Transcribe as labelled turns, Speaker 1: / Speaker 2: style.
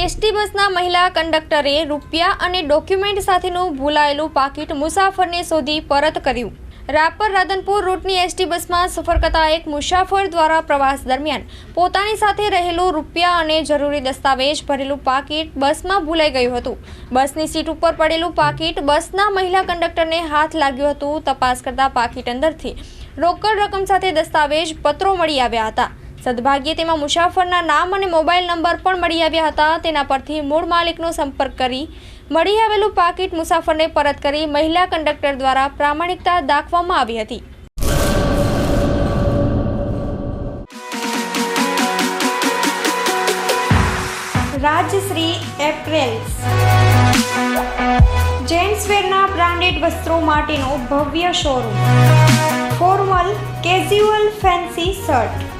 Speaker 1: ST બસના મહિલા કંડક્ટરે રૂપિયા અને ડોક્યુમેન્ટ સાથેનું ભૂલાયેલું પાકીટ મુસાફરને શોધી પરત કર્યું. રાપર રાધનપુર રૂટની એસટી બસમાં સફર કરતા એક મુસાફર દ્વારા પ્રવાસ દરમિયાન પોતાની સાથે રહેલું રૂપિયા અને જરૂરી દસ્તાવેજ ભરેલું પાકીટ બસમાં ભૂલાઈ ગયું હતું. બસની સીટ ઉપર પડેલું પાકીટ બસના મહિલા કંડક્ટરને હાથ લાગ્યું હતું. તપાસ કરતા પાકીટ અંદરથી રોકડ રકમ સાથે દસ્તાવેજ પત્રો મળી આવ્યા હતા. સદભાગ્યે તેમાં મુસાફરના નામ અને મોબાઈલ નંબર પણ મળી આવ્યા હતા. તેના પરથી મૂળ માલિકનો સંપર્ક કરી, મળી આવેલું પાકીટ મુસાફરને પરત કરી મહિલા કંડક્ટર દ્વારા પ્રામાણિકતા દાખવવામાં આવી હતી. રાજશ્રી એપ્રેલ્સ. જેન્ટ્સવેરના બ્રાન્ડેડ વસ્ત્રો માટેનો ભવ્ય showroom. Formal casual fancy shirt.